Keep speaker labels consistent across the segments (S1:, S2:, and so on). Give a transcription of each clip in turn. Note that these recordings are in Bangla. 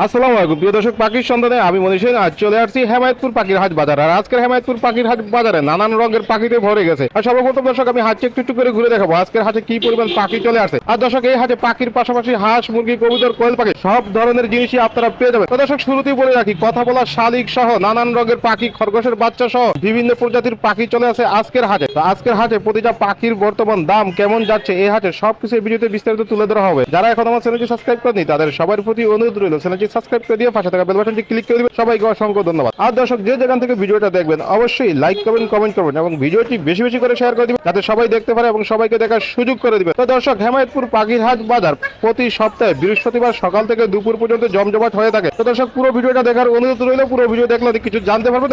S1: আসসালামু আলাইকুম। প্রিয় দর্শক, পাখির সন্ধানে আমি মনীষ। আজ চলে আসছি হেমায়তপুর পাখির হাট বাজার। আর আজকের হেমায়তপুর পাখির হাট বাজারে নানান রঙের পাখিতে ভরে গেছে। আর সর্বপ্রথম দর্শক, আমি হাটে একটু একটু করে ঘুরে দেখাবো। আজকের হাটে কি পরিমাণ পাখি চলে আসছে আর দর্শক, এই হাটে পাখির পাশাপাশি হাঁস, মুরগি, কবুতর, কোয়েল পাখি সব ধরনের জিনিসই আপনারা পেয়ে যাবেন। তো দর্শক, শুরুতেই বলে রাখি, কথা বলা শালিক সহ নানান রঙের পাখি, খরগোশের বাচ্চা সহ বিভিন্ন প্রজাতির পাখি চলে আসে আজকের হাটে। তো আজকের হাটে প্রতিটা পাখির বর্তমান দাম কেমন যাচ্ছে, এই হাটে সবকিছু এই ভিডিওতে বিস্তারিত তুলে ধরা হবে। যারা এখন আমার চ্যানেলটি সাবস্ক্রাইব করেনি তাদের সবার প্রতি অনুরোধ রইল। চ্যানেলটি সাবস্ক্রাইব করে দিয়ে পাশে থাকা বেল বাটনটি ক্লিক করে দিবেন সবাইকে অসংখ্য ধন্যবাদ। আর দর্শক, যে যেখান থেকে ভিডিওটা দেখবেন, অবশ্যই লাইক করবেন কমেন্ট করবেন এবং ভিডিওটি বেশি বেশি করে শেয়ার করে দিবেন, যাতে সবাই দেখতে পারে এবং সবাইকে দেখার সুযোগ করে দিবেন তো দর্শক, হেমায়তপুর পাখির হাট বাজার প্রতি সপ্তাহে বৃহস্পতিবার সকাল থেকে দুপুর পর্যন্ত জমজমাট হয়ে থাকে। তো দর্শক, পুরো ভিডিওটা দেখার অনুরোধ রইল, পুরো ভিডিও দেখলে কিছু জানতে পারবেন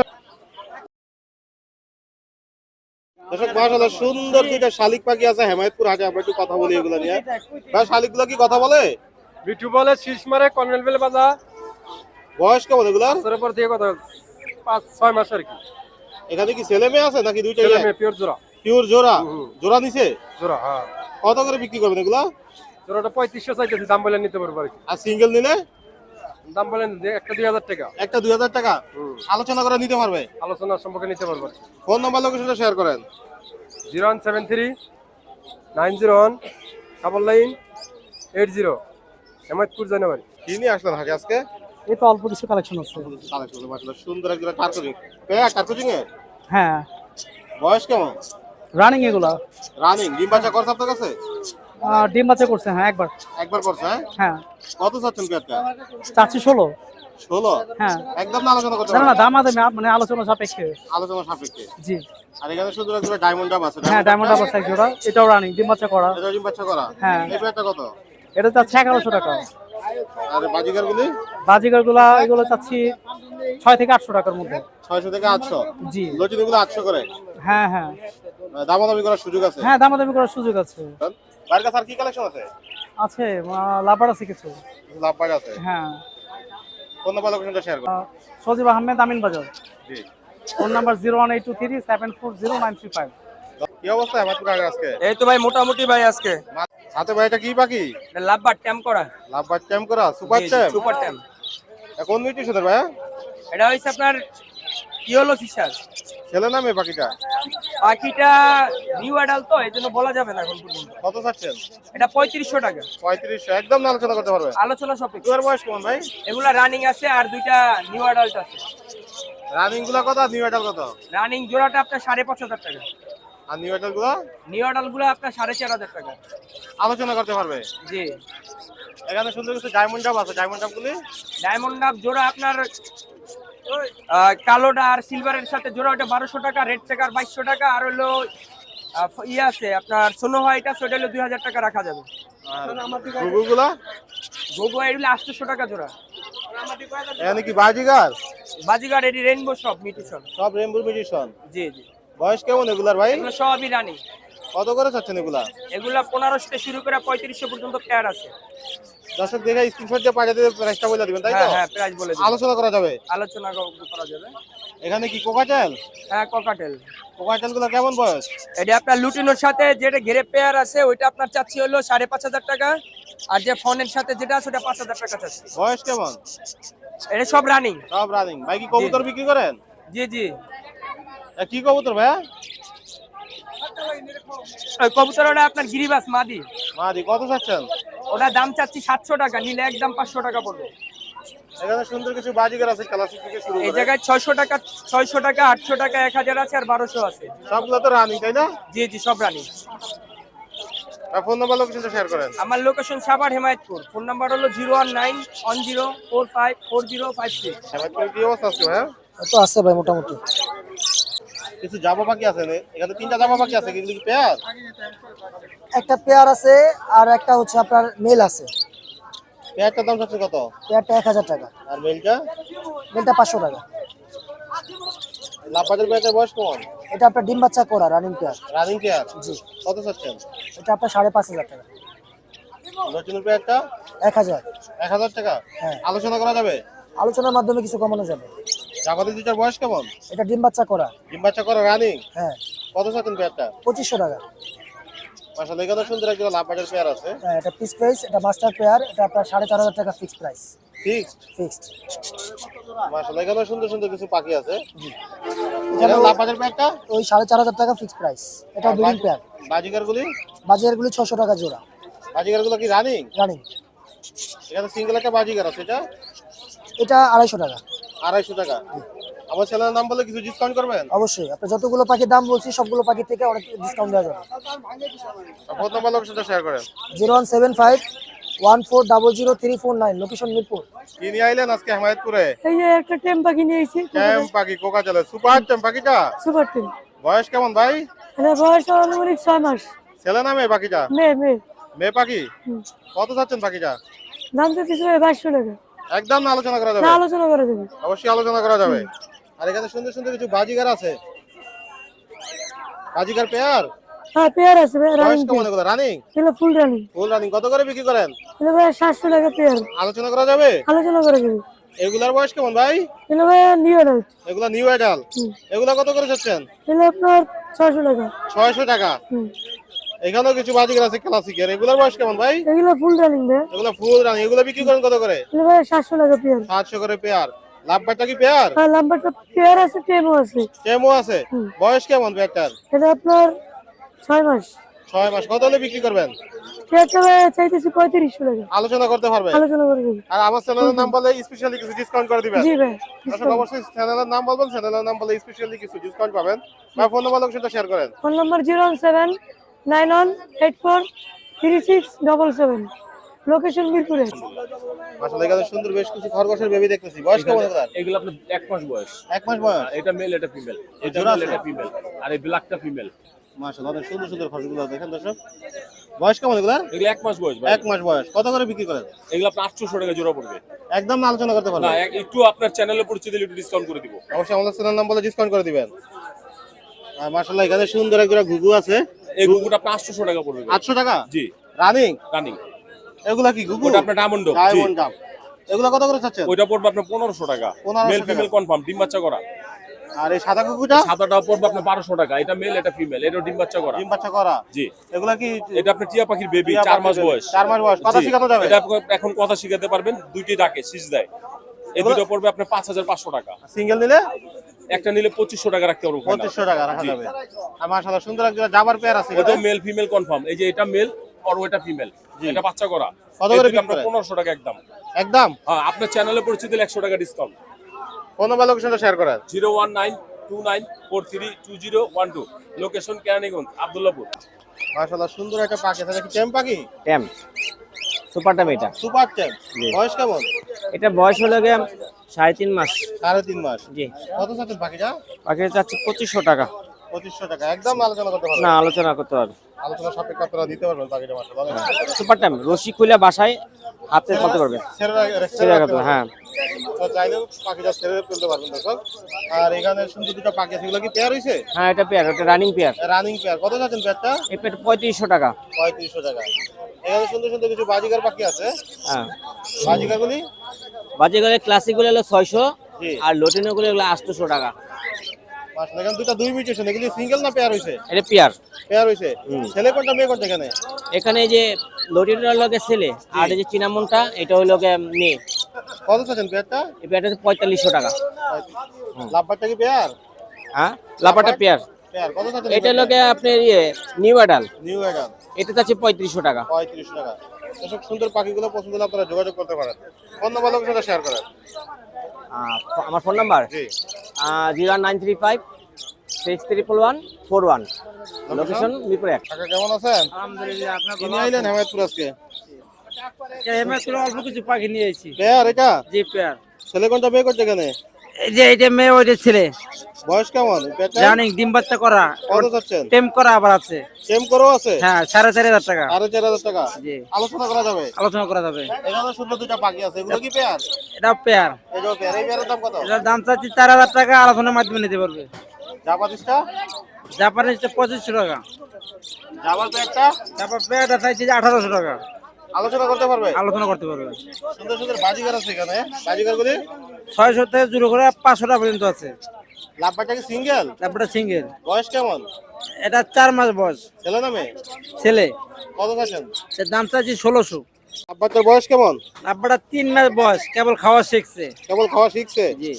S1: দর্শক, মাশাআল্লাহ, সুন্দর দুইটা শালিক পাখি আছে হেমায়তপুর হাটে, আমরা একটু কথা বলি এগুলো নিয়ে। ভাই, শালিকগুলো কি কথা বলে?
S2: বিটু বলে শীষ মারে কর্নেল বেল বাজা।
S1: বয়স কেমন এগুলার?
S2: তার উপর দিয়ে কথা পাঁচ ছয় মাস আর কি।
S1: এখানে কি ছেলে মেয়ে আছে নাকি দুইটাই
S2: ছেলে মেয়ে? পিওর জোড়া।
S1: পিওর জোড়া। জোড়া নিছে?
S2: জোড়া হ্যাঁ।
S1: কত করে বিক্রি করবেন এগুলা?
S2: জোড়াটা পঁয়ত্রিশশো চাইতেছি দাম বলে নিতে পারব আর কি।
S1: আর সিঙ্গেল নিলে?
S2: দাম বলে যে একটা দুই হাজার টাকা।
S1: একটা দুই হাজার টাকা। আলোচনা করে নিতে পারবে?
S2: আলোচনা সম্পর্কে নিতে পারব
S1: ফোন নাম্বার লোকেশনটা শেয়ার করেন।
S2: Zero one seven three nine zero one double nine eight zero. Hemayetpur জানুয়ারি।
S1: কি নিয়ে আসলেন হাটে আজকে?
S3: এই তো অল্প কিছু কালেকশন আছে।
S1: কালেকশন মাশাআল্লাহ সুন্দর একজন কার্কুজিং পেয়া কার্কুজিং এ?
S3: হ্যাঁ।
S1: বয়স কেমন?
S3: রানিং এগুলা।
S1: রানিং ডিম বাচ্চা করছে আপনার কাছে?
S3: ডিম বাচ্চা করছে হ্যাঁ একবার।
S1: একবার করছে হ্যাঁ?
S3: হ্যাঁ।
S1: কত চাচ্ছেন পেয়ারটা?
S3: চারশি ষোলো।
S1: ষোলো?
S3: হ্যাঁ।
S1: একদম না আলোচনা করতে
S3: না দাম মানে আলোচনা সাপেক্ষে।
S1: আলোচনা সাপেক্ষে?
S3: জি।
S1: আর এখানে ডায়মন্ড ডাব আছে
S3: হ্যাঁ ডায়মন্ড জোড়া এটাও রানিং ডিম বাচ্চা করা।
S1: এটা ডিম বাচ্চা করা?
S3: হ্যাঁ।
S1: এই পেয়ারটা কত?
S3: এটা চাচ্ছি এগারোশো টাকা।
S1: আর বাজিকার গুলি
S3: এগুলো চাচ্ছি ছয় থেকে আটশো টাকার মধ্যে।
S1: ছয়শো থেকে আটশো?
S3: জি।
S1: লটিন আটশো করে?
S3: হ্যাঁ হ্যাঁ।
S1: দামাদামি করার সুযোগ আছে?
S3: হ্যাঁ দামাদামি করার সুযোগ আছে।
S1: বাইরের কাছে আর কি কালেকশন আছে?
S3: আছে লাভার আছে কিছু।
S1: লাভ আছে?
S3: হ্যাঁ।
S1: ফোন নাম্বার লোকেশনটা শেয়ার করুন
S3: সজীব আহমেদ আমিন বাজার।
S1: জি।
S3: Phone number zero one eight two three seven four zero nine three five
S1: কি অবস্থা আজকে?
S4: এই তো ভাই মোটামুটি ভাই আজকে।
S1: হাতে ভাই এটা কি পাখি?
S4: লাভবার ট্যাম করা।
S1: লাভ বাট ট্যাম করা সুপার ট্যাম?
S4: সুপার ট্যাম।
S1: কোন মিউটেশনের ভাইয়া?
S4: এটা হচ্ছে আপনার কি হলো ফিশার
S1: ছেলে না মেয়ে পাখিটা?
S4: পাখিটা নিউ অ্যাডাল তো এই জন্য বলা যাবে না এখন
S1: কত চাচ্ছেন?
S4: এটা পঁয়ত্রিশশো টাকা।
S1: পঁয়ত্রিশশো একদম আলোচনা করতে পারবে।
S4: আলোচনা সপিক
S1: তোমার বয়স কেমন ভাই?
S4: এগুলা রানিং আছে আর দুইটা নিউ অ্যাডাল্ট আছে।
S1: রানিংগুলা কত নিউ এটাল কত?
S4: রানিং জোড়াটা আপনার সাড়ে পাঁচ হাজার টাকা।
S1: আর নিউ এটাল
S4: নিউ অ্যাডাল আপনার সাড়ে চার হাজার টাকা।
S1: আলোচনা করতে পারবে?
S4: জি।
S1: এখানে সুন্দর কিছু ডায়মন্ড ডাব আছে। ডায়মন্ড ডাব গুলি?
S4: ডায়মন্ড ডাব জোড়া আপনার কালোটা আর সিলভারের সাথে জোড়া ওটা বারোশো টাকা রেড চেকার বাইশশো টাকা আর হলো ইয়ে আছে আপনার সোনো হোয়াইট আছে ওটা হলো দুই হাজার টাকা রাখা যাবে।
S1: আর ঘুঘু
S4: এগুলো আটশোশো টাকা জোড়া।
S1: এখানে কি বাজিগার?
S4: বাজিগার এটি রেইনবো সব মিউটেশন
S1: সব রেমবুর মিউটেশন
S4: জি জি।
S1: বয়স কেমন এগুলার ভাই?
S4: সবই রানি।
S1: কত করে চাচ্ছেন এগুলা?
S4: এগুলা পনেরোশো থেকে শুরু করে পঁয়ত্রিশশো পর্যন্ত পেয়ার আছে।
S1: দর্শক দেখে স্ক্রিনশট দিয়ে পাঠিয়ে দেবে প্রাইসটা বলে দিবেন তাই তো?
S4: হ্যাঁ হ্যাঁ প্রাইস বলে দিই
S1: আলোচনা করা যাবে?
S4: আলোচনা করা যাবে।
S1: এখানে কি কোকাটেল
S4: হ্যাঁ ককাটেল
S1: কোকাটেলগুলো কেমন বয়স?
S4: এটা আপনার লুটিনোর সাথে যেটা ঘেরে পেয়ার আছে ওইটা আপনার চাচ্ছি হলো সাড়ে পাঁচ হাজার টাকা। আর যে ফোনের সাথে যেটা আছে ওটা পাঁচ হাজার টাকা চাচ্ছি।
S1: বয়স কেমন?
S4: এটা সব রানিং।
S1: সব রানিং ভাই কি কবুতর বিক্রি করেন?
S4: জি জি।
S1: কি কবুতর ভাইয়া?
S4: ওই কবুতর ওটা আপনার গিরিবাস মাদি।
S1: মাদি কত চাচ্ছেন?
S4: ওটা দাম চাচ্ছি সাতশো টাকা নিলে একদম পাঁচশো টাকা পড়বে।
S1: এখানে সুন্দর কিছু বাজিগার আছে ক্লাসিক থেকে শুরু
S4: এই জায়গায় ছয়শো টাকা ছয়শো টাকা আটশো টাকা এক হাজার আছে আর বারোশো আছে।
S1: সবগুলো তো রানিং তাই না?
S4: জি জি সব রানিং
S1: ফোন নাম্বার লোকেশনটা শেয়ার করেন।
S4: আমার location Savar Hemayetpur. Phone number হলো zero one nine one zero four five four zero five six
S1: হেমায়তপুরে কি অবস্থা আছে ভাইয়া?
S3: তো আছে ভাই মোটামুটি।
S1: কিছু জামা পাখি আছে এখানে তিনটা জামা পাখি আছে কিন্তু পেয়ার
S5: একটা পেয়ার আছে আর একটা হচ্ছে আপনার মেল আছে।
S1: পেয়ারটার দাম চাচ্ছে কত?
S5: পেয়ারটা এক হাজার টাকা।
S1: আর মেলটা?
S5: মেলটা পাঁচশো টাকা।
S1: লাভবাজার পেয়ারটার বয়স কেমন?
S5: এটা আপনার ডিম বাচ্চা করা রানিং পেয়ার
S1: রানিং পেয়ার
S5: জি।
S1: কত চাচ্ছেন?
S5: এটা আপনার সাড়ে পাঁচ হাজার টাকা।
S1: নতুন পেয়ারটা
S5: এক হাজার।
S1: এক হাজার টাকা?
S5: হ্যাঁ।
S1: আলোচনা করা যাবে?
S5: আলোচনার মাধ্যমে কিছু কমানো যাবে।
S1: জামাতে দুটার বয়স কেমন?
S5: এটা ডিম বাচ্চা করা।
S1: ডিম বাচ্চা করা রানিং?
S5: হ্যাঁ।
S1: কত চাচ্ছেন পেয়ারটা
S5: পঁচিশশো টাকা।
S1: মাসাল এখানে সুন্দর একটা লাভবাজার পেয়ার আছে।
S5: হ্যাঁ এটা পিস প্রাইস এটা মাস্টার পেয়ার এটা আপনার সাড়ে চার হাজার টাকা ফিক্স প্রাইস
S1: ফিক্সড
S5: ফিক্সড
S1: এখানে সুন্দর সুন্দর কিছু পাখি আছে।
S5: এখানে
S1: লাপাজের প্যাকটা
S5: ওই সাড়ে চার হাজার টাকা ফিক্সড প্রাইস এটা ব্রিডিং পেয়ার
S1: বাজিকার গুলি
S5: বাজারগুলি ছশো টাকা জোড়া।
S1: বাজিকারগুলো কি রানিং
S5: রানিং
S1: এখানে সিঙ্গেল একটা বাজিকার আছে এটা?
S5: এটা আড়াইশো টাকা।
S1: আড়াইশো টাকা। আমার ছেলের নাম বলে কিছু ডিসকাউন্ট করবেন?
S5: অবশ্যই। আপনি যতগুলো পাখির দাম বলছি সবগুলো পাখির থেকে অনেক ডিসকাউন্ট দেওয়া যাবে।
S1: ফোন নাম্বার লোকের সাথে শেয়ার করেন।
S5: Zero one seven five one four double zero three four nine location Mirpur.
S1: কি নিয়ে আইলেন আজকে হেমায়তপুরে?
S3: এই যে একটা টেম পাখি নিয়েছি
S1: ক্যাম পাখি। কোকা চলে। সুপার টেম পাখিটা?
S3: সুপার টেম।
S1: বয়স কেমন ভাই?
S3: বয়স আনুমানিক ছয় মাস।
S1: ছেলে নামে পাখিটা?
S3: মেয়ে মেয়ে।
S1: মেয়ে পাখি? কত চাচ্ছেন পাখিটা?
S3: দাম তো কিছু বাইশশো টাকা।
S1: একদম না আলোচনা করা যাবে?
S3: না আলোচনা করা যাবে।
S1: অবশ্যই আলোচনা করা যাবে। আর এখানে সুন্দর সুন্দর কিছু বাজিগার আছে। বাজিগার পেয়ার?
S3: হ্যাঁ পেয়ার আছে রানিং
S1: রানিং
S3: এগুলো? ফুল রানিং
S1: ফুল রানিং কত করে বিক্রি করেন?
S3: এগুলো ভাই সাতশো টাকা পেয়ার।
S1: আলোচনা করা যাবে?
S3: আলোচনা করা যাবে।
S1: এগুলার বয়স কেমন ভাই?
S3: এগুলো ভাই নিউ ডাউট
S1: এগুলা নিউ আইডাল এগুলা কত করে
S3: এগুলো আপনার ছয়শো টাকা।
S1: ছয়শো টাকা।
S3: হুম।
S1: এখানেও কিছু বাজিগার আছে ক্লাসিকের এগুলার বয়স কেমন ভাই?
S3: এগুলো ফুল রানিং ভাই
S1: এগুলা ফুল রানিং এগুলা বিক্রি করেন কত করে?
S3: এগুলো ভাই সাতশো টাকা পেয়ার
S1: সাতশো করে পেয়ার কি পেয়ার
S3: নাম্বারটা পেয়ার আছে টেমও আছে।
S1: কেমো আছে। বয়স কেমন পেয়ারটার
S3: এটা আপনার ছয় মাস।
S1: ছয় মাস। কত হলে বিক্রি করবেন?
S3: পেয়ারটা ভাই চাইতেছি পঁয়ত্রিশশো টাকা।
S1: আলোচনা করতে পারবে
S3: আলোচনা
S1: আর আমার চ্যানেলের নাম বলে স্পেশালি কিছু ডিসকাউন্ট করে দিবেন?
S3: জি ভাই
S1: অবশ্যই চ্যানেলের নাম বলবেন চ্যানেলের নাম বলে স্পেশালি কিছু ডিসকাউন্ট পাবেন। বা ফোন নাম্বার সাথে শেয়ার করেন।
S3: Phone number zero seven nine one eight four three six double seven. Location মিরপুরে।
S1: এখানে সুন্দর বেশ কিছু খরগোশের বেবি দেখতেছি। বয়স কেমন এগুলার
S6: এগুলো আপনার এক মাস বয়স।
S1: এক মাস বয়স?
S6: এটা মেল এটা ফিমেল এটা
S1: জোড়া
S6: মেল এটা ফিমেল আর এই ব্ল্যাকটা ফিমেল
S1: মাশাআল্লাহ অনেক সুন্দর সুন্দর খরগোশগুলো দেখেন দর্শক বয়স কেমন এগুলার
S6: এগুলো এক মাস বয়স
S1: এক মাস বয়স। কত করে বিক্রি করেন?
S6: এগুলো আপনার আটশোশো টাকা জোড়া পড়বে।
S1: একদম আলোচনা করতে
S6: না।
S1: পারবেন
S6: এক- একটু আপনার চ্যানেলে পরিচিত দিলে একটু ডিসকাউন্ট করে দিব।
S1: অবশ্যই আমাদের চ্যানেল নাম বলে ডিসকাউন্ট করে দিবেন। আর মাশাআল্লাহ এখানে সুন্দর এক জোড়া ঘুঘু আছে।
S6: এই গুকুটা আপনার আটশোশো টাকা পড়বে।
S1: আটশো টাকা?
S6: জি।
S1: রানিং?
S6: রানিং।
S1: এগুলা কি
S6: ওটা আপনার ডায়মন্ড
S1: ডায়মন্ড কাপ এগুলা কত করে চাচ্ছেন?
S6: ওইটা পড়বে আপনার পনেরোশো টাকা। মেল ফিমেল কনফার্ম ডিম বাচ্চা করা।
S1: আর এই সাদা
S6: পড়বে আপনার বারোশো টাকা। এটা মেল এটা ফিমেল এটা ডিম বাচ্চা করা।
S1: ডিম বাচ্চা করা?
S6: জি।
S1: এগুলা কি
S6: এটা আপনার টিয়া পাখির বেবি চার মাস বয়স।
S1: চার মাস বয়স। কথা। শিখানো যাবে?
S6: এটা এখন কথা শিখাতে পারবেন দুইটি ডাকে শীষ দেয়। এই দুটো পড়বে আপনার পাঁচ হাজার পাঁচশো টাকা।
S1: সিঙ্গেল নিলে?
S6: একটা নিলে পঁচিশশো টাকা রাখতে পারব।
S1: পঁচিশশো টাকা রাখা যাবে। আর মাশাআল্লাহ সুন্দর এক জোড়া জাবার পেয়ার আছে।
S6: ওটা
S1: এখানে।
S6: মেল ফিমেল কনফার্ম এই যে এটা মেল আর ওটা ফিমেল এটা বাচ্চা করা।
S1: কত করে করেন?
S6: পনেরোশো টাকা একদম।
S1: একদম?
S6: হ্যাঁ আপনার চ্যানেলে পরিচিত একশো টাকা ডিসকাউন্ট
S1: ফোন নাম্বার লোকেশনটা শেয়ার করেন।
S6: Zero one nine two nine four three two zero one two. Location Keraniganj Abdullahpur.
S1: মাশাআল্লাহ সুন্দর একটা পাখি আছে। দেখি টেম পাখি?
S7: ট্যাম সুপার ট্যাম এটা।
S1: সুপার টেম বয়স কেমন?
S7: এটা বয়স হলো গিয়ে সাড়ে তিন মাস।
S1: সাড়ে তিন মাস?
S7: জি।
S1: কত চাচ্ছেন পাখিটা
S7: পাখি চাচ্ছে পঁচিশশো টাকা।
S1: পঁচিশশো টাকা। একদম আলোচনা করতে পারবেন
S7: না আলোচনা করতে হবে।
S1: আলোচনা সাপেক্ষে আপনারা দিতে পারবেন পাখিটা
S7: সুপার ট্যাম রশি খুলে বাসায় হাতে ফেলতে পারবে।
S1: ছেড়ে রাখ-
S7: ছেড়ে
S1: ছেড়ে রাখতে
S7: হ্যাঁ।
S1: চাইলেও পাখিটা ছেড়ে ফেলতে পারবেন দর্শক। আর এখানে সুন্দর দুটো পাখি আছে। এগুলো কি পেয়ার হয়েছে
S7: হ্যাঁ এটা পেয়ার ওটা রানিং পেয়ার
S1: রানিং পেয়ার কত যাচ্ছেন পেয়ারটা
S7: এই পেয়ার পঁয়ত্রিশশো টাকা।
S1: পঁয়ত্রিশশো টাকা। এখানে সুন্দর সুন্দর কিছু বাজিকার পাখি আছে।
S7: হ্যাঁ।
S1: বাজিকার গুলি
S7: বাজে গেলে ক্লাসিকগুলো হলো ছয়শো আর লোটিনো গুলো হলো আটশোশো টাকা।
S1: এখানে?
S7: যে লোটিনোর লগে ছেলে আর এই যে চিনামনটা এটা হলো মেয়ে।
S1: কত চাচ্ছেন পেয়ারটা
S7: এই পেয়ারটা পঁয়তাল্লিশশো টাকা।
S1: লাভবারটা কি পেয়ার
S7: হ্যাঁ? পেয়ার এটা আপনার ইয়ে নিউ অ্যাডাল
S1: নিউ অ্যাডাল
S7: এটা চাচ্ছে পঁয়ত্রিশশো টাকা।
S1: পঁয়ত্রিশ টাকা। এসব সুন্দর পাখিগুলো পছন্দ হলে আপনারা যোগাযোগ করতে পারেন। ফোন নাম্বার লোকেশনটা শেয়ার করেন।
S7: আমার ফোন নাম্বার?
S1: জি।
S7: Zero nine three five six triple one four one. Location? Mirpur এক।
S1: কাকা কেমন আছেন?
S3: আলহামদুলিল্লাহ আপনার
S1: আইলেন হেমায়তপুর আজকে?
S3: হেমাতুল অল্প কিছু পাখি নিয়েছি
S1: পেয়ার এটা
S3: জি পেয়ার।
S1: ছেলে কোনটা মেয়ে করছে এখানে?
S3: যে এইটা মেয়ে ওইটা ছেলে।
S1: বয়স কেমন?
S3: জানি ডিম বাচ্চা করা।
S1: কত চাচ্ছেন
S3: টেম করা আবার আছে।
S1: সেম করো আছে?
S3: হ্যাঁ সাড়ে চারি হাজার টাকা।
S1: চার হাজার টাকা?
S3: জি।
S1: আলোচনা করা যাবে?
S3: আলোচনা করা যাবে।
S1: এখানে সুন্দর দুটা পাখি আছে। এগুলো কি পেয়ার?
S3: এটা পেয়ার।
S1: এটাও পেয়ার। এই পেয়ারের দাম কত?
S3: এটার দাম চাচ্ছি চার হাজার টাকা। আলোচনার মাধ্যমে নিতে পারবে। জাপানিজটা? পঁচিশশো টাকা।
S1: জাবার পেয়ারটা?
S3: তারপর পেয়ারটা চাইছি আঠারোশো টাকা।
S1: আলোচনা করতে পারবে?
S3: আলোচনা করতে পারবে।
S1: সুন্দর সুন্দর বাজিগার আছে এখানে। বাজিগার গুলি
S3: ছয়শো থেকে শুরু করে পাঁচশো টাকা পর্যন্ত আছে।
S1: লাভবারটা কি সিঙ্গেল?
S3: তারপরে সিঙ্গেল।
S1: বয়স কেমন?
S3: এটা চার মাস বয়স।
S1: ছেলে নামে
S3: ছেলে।
S1: কত চাচ্ছেন?
S3: এর দাম চাচ্ছি ষোলোশো।
S1: বাচ্চার বয়স কেমন?
S7: আপনারা তিন মাস বয়স কেবল খাওয়া শিখছে।
S1: কেবল খাওয়া শিখছে?
S7: জি।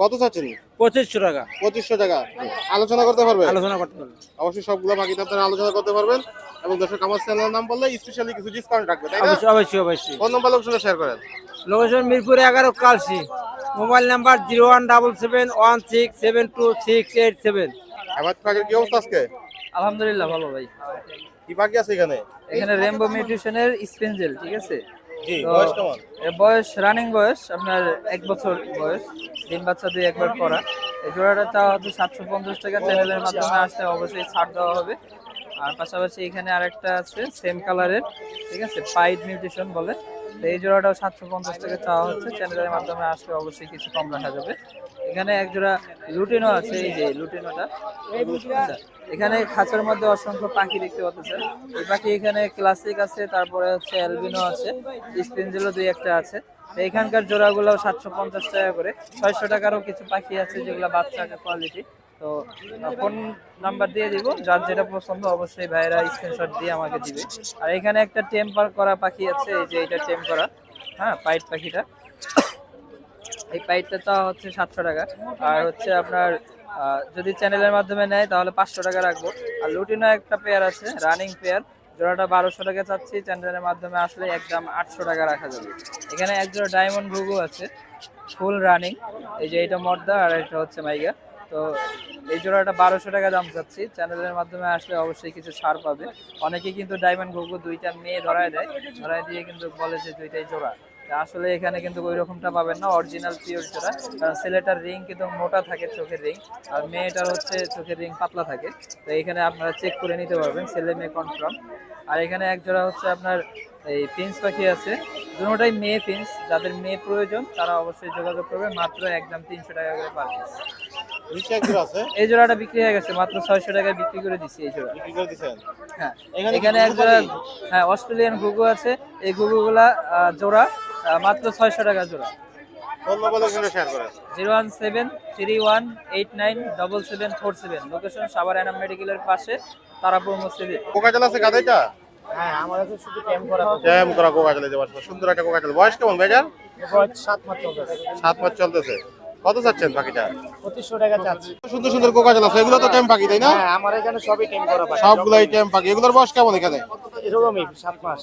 S1: কত চাচ্ছেন?
S7: পঁচিশশো টাকা।
S1: পঁচিশশো টাকা। আলোচনা করতে পারবে?
S7: আলোচনা করতে পারবেন
S1: অবশ্যই সবগুলো বাকিতে আপনারা আলোচনা করতে পারবেন। এবং দর্শক আমার চ্যানেলের নাম বললে স্পেশালি কিছু ডিসকাউন্ট রাখবে তাই না?
S7: অবশ্যই অবশ্যই অবশ্যই।
S1: ফোন নাম্বার লোকসঙ্গে শেয়ার করেন।
S7: লোকেশন মিরপুর এগারো Kalshi. Mobile number zero one double seven one six seven two six eight seven.
S1: আমার পাখির কি অবস্থা আজকে?
S8: আলহামদুলিল্লাহ ভালো ভাই।
S1: কি পাখি আছে এখানে?
S8: এখানে রেমবো মিউটেশনের স্পেঞ্জেল ঠিক আছে?
S1: জি বয়স কেমন?
S8: বয়স রানিং বয়স আপনার এক বছর বয়স। ডিম বাচ্চা দুই একবার করা। এই জোড়াটা তা হচ্ছে সাতশো পঞ্চাশ টাকা চ্যানেলের মাধ্যমে আসলে অবশ্যই ছাড় দেওয়া হবে। আর পাশাপাশি এখানে আরেকটা আছে সেম কালারের ঠিক আছে? পাইড নিউট্রিশন বলে। এই জোড়াটাও সাতশো পঞ্চাশ টাকা চাওয়া হচ্ছে। চ্যানেলের মাধ্যমে আসলে অবশ্যই কিছু কম রাখা যাবে। এখানে এক জোড়া লুটিনো আছে, এই যে লুটিনোটা। এখানে খাঁচার মধ্যে অসংখ্য পাখি দেখতে পাচ্ছেন। এই পাখি এখানে ক্লাসিক আছে, তারপরে হচ্ছে অ্যালবিনো আছে স্পেঞ্জেলও দুই একটা আছে। এখানকার জোড়াগুলো সাতশো পঞ্চাশ টাকা করে। ছয়শো টাকারও কিছু পাখি আছে যেগুলো বাচ্চা কোয়ালিটি তো ফোন নাম্বার দিয়ে দিব, যার যেটা পছন্দ অবশ্যই ভাইরা স্ক্রিনশট দিয়ে আমাকে দিবে। আর এখানে একটা টেম্পার করা পাখি আছে, এই যে এটা টেম করা হ্যাঁ পাইট পাখিটা। এই পাইটটা তো হচ্ছে সাতশো টাকা। আর হচ্ছে আপনার যদি চ্যানেলের মাধ্যমে নেয় তাহলে পাঁচশো টাকা রাখব। আর লুটিনো একটা পেয়ার আছে রানিং পেয়ার জোড়াটা বারোশো টাকা চাচ্ছি চ্যানেলের মাধ্যমে আসলে একদম আটশো টাকা রাখা যাবে। এখানে এক জোড়া ডায়মন্ড ঘুঘু আছে ফুল রানিং এই যে এটা মর্দা আর এটা হচ্ছে মাইগা। তো এই জোড়াটা বারোশো টাকা দাম চাচ্ছি। চ্যানেলের মাধ্যমে আসলে অবশ্যই কিছু ছাড় পাবে। অনেকে কিন্তু ডায়মন্ড ঘুঘু দুইটা মেয়ে ধরায় দেয়। ধরায় দিয়ে কিন্তু বলে যে দুইটাই জোড়া। আসলে এখানে কিন্তু ওই রকমটা পাবেন না অরিজিনাল পিওর জোড়া। কারণ ছেলেটার রিং কিন্তু মোটা থাকে চোখের রিং আর মেয়েটার হচ্ছে চোখের রিং পাতলা থাকে। তো এখানে আপনারা চেক করে নিতে পারবেন, ছেলে মেয়ে কনফার্ম আর এখানে এক জোড়া হচ্ছে আপনার এই পিন্স পাখি আছে। দুটোটাই মেয়ে পিন্স যাদের মেয়ে প্রয়োজন, তারা অবশ্যই যোগাযোগ করবে। মাত্র একদম তিনশো টাকা করে পার পিস এই জোড়াটা বিক্রি হয়ে গেছে মাত্র ছয়শো টাকায় বিক্রি করে দিচ্ছি এই জোড়া।
S1: বিক্রি করে দিছেন?
S8: হ্যাঁ
S1: এখানে কি
S8: এক জোড়া হ্যাঁ অস্ট্রেলিয়ান ঘুঘু আছে। এই ঘুঘুগুলা জোড়া মাত্র ছয়শো টাকা জোড়া। Zero one seven three one eight nine double seven four seven. Location Savar Enam মেডিকেলের পাশে তারাপুর মসজিদে
S1: কোকাজল আছে গাদাইটা
S7: হ্যাঁ আমার কাছে শুধু করা
S1: করা কোকাজল সুন্দর একটা কোকাজল। বয়স কেমন
S7: সাত মাস চলছে
S1: সাত মাস চলতেছে। কত চাচ্ছেন পাখিটা
S7: পঁচিশশো টাকা চাচ্ছি।
S1: সুন্দর সুন্দর কোকাজল আছে এগুলো তো পাখি তাই না?
S7: হ্যাঁ আমার এখানে সবই টেম করা পাই
S1: সবগুলাই পাখি। এগুলোর বয়স কেমন এখানে?
S7: এরকমই সাত মাস।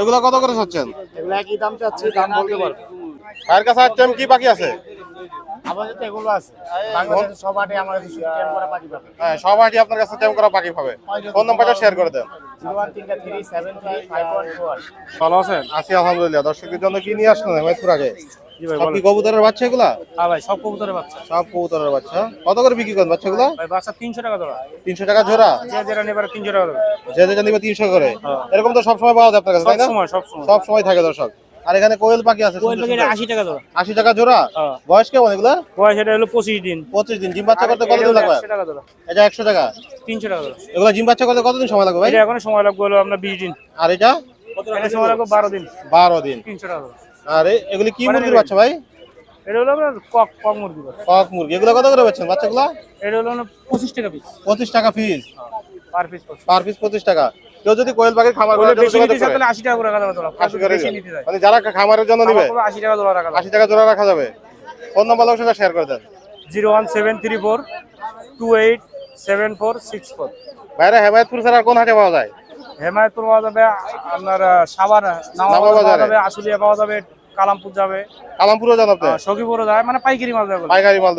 S1: এগুলো কত করে চাচ্ছেন?
S7: এগুলো একই দাম চাচ্ছি দাম বলতে পারব।
S1: ভাইয়ের কাছে আর কি পাখি আছে?
S7: আমার কাছে এগুলো আছে। বাংলাদেশের সব আটে আমার কাছে শুধু করা পাখি পাবে।
S1: হ্যাঁ সব আপনার কাছে করা পাখি পাবে। ফোন নাম্বারটা শেয়ার করে দেন। ভালো আছেন? আছি আলহামদুলিল্লাহ। দর্শকদের জন্য কি নিয়ে আসলেন? হেমায়তপুর আগে। সব কি কবুতরের বাচ্চা এগুলা?
S7: হ্যাঁ ভাই সব কবুতরের বাচ্চা।
S1: সব কবুতরের বাচ্চা। কত করে বিক্রি করেন বাচ্চাগুলো?
S7: ভাই বাচ্চা তিনশো টাকা ধরা।
S1: তিনশো টাকা জোড়া?
S7: যে যেটা টাকা
S1: যে নিবে করে। এরকম তো সবসময় পাওয়া যায় আপনার কাছে তাই না?
S7: সময় সব সময়।
S1: সব সময় থাকে দর্শক। আর এখানে কোয়েল পাখি আছে
S7: কোয়েল টাকা
S1: জোড়া?
S7: হ্যাঁ।
S1: বয়স কেমন এগুলা?
S7: বয়স এটা হলো পঁচিশ দিন।
S1: পঁচিশ দিন। জিম বাচ্চা করতে কতদিন লাগবে?
S7: একশো টাকা
S1: এটা একশো টাকা?
S7: তিনশো টাকা ধরা।
S1: এগুলো বাচ্চা করতে কতদিন সময় লাগবে ভাই?
S7: এটা এখন সময় লাগবে হলো আপনার বিশ দিন।
S1: আর এটা
S7: সময় লাগবে বারো দিন।
S1: বারো দিন।
S7: তিনশো টাকা ধরা।
S1: আর এগুলি কি মুরগির বাচ্চা ভাই?
S7: এটা হলো আপনার কক কক মুরগি
S1: কক মুরগি। এগুলো কত করে বেচছেন বাচ্চাগুলো?
S7: এটা হলো পঁচিশ টাকা পিস
S1: পঁচিশ টাকা ফিস
S7: পার পিস
S1: পার পিস পঁচিশ টাকা। কেউ যদি কোয়েল পাখির খামার জন্য
S7: বেশি নিতে চায় তাহলে আশি টাকা করে রাখা যাবে
S1: আশি করে। মানে যারা খামারের জন্য নিবে
S7: আশি টাকা ধরা রাখা
S1: আশি টাকা জোড়া রাখা যাবে। ফোন নাম্বার সঙ্গে শেয়ার করে দেন।
S7: Zero one seven three four two eight seven four six four.
S1: বাইরে হেমায়তপুর ছাড়া আর কোন হাটে পাওয়া যায়?
S7: হেমায়তপুর পাওয়া যাবে আপনার সাবার পাওয়া যাবে আশুলিয়া পাওয়া যাবে কালামপুর যাবে।
S1: কালামপুরও যাবে আপনি?
S7: সখীপুরও যায় মানে পাইকারি মাল যাবে
S1: পাইকারি মাল।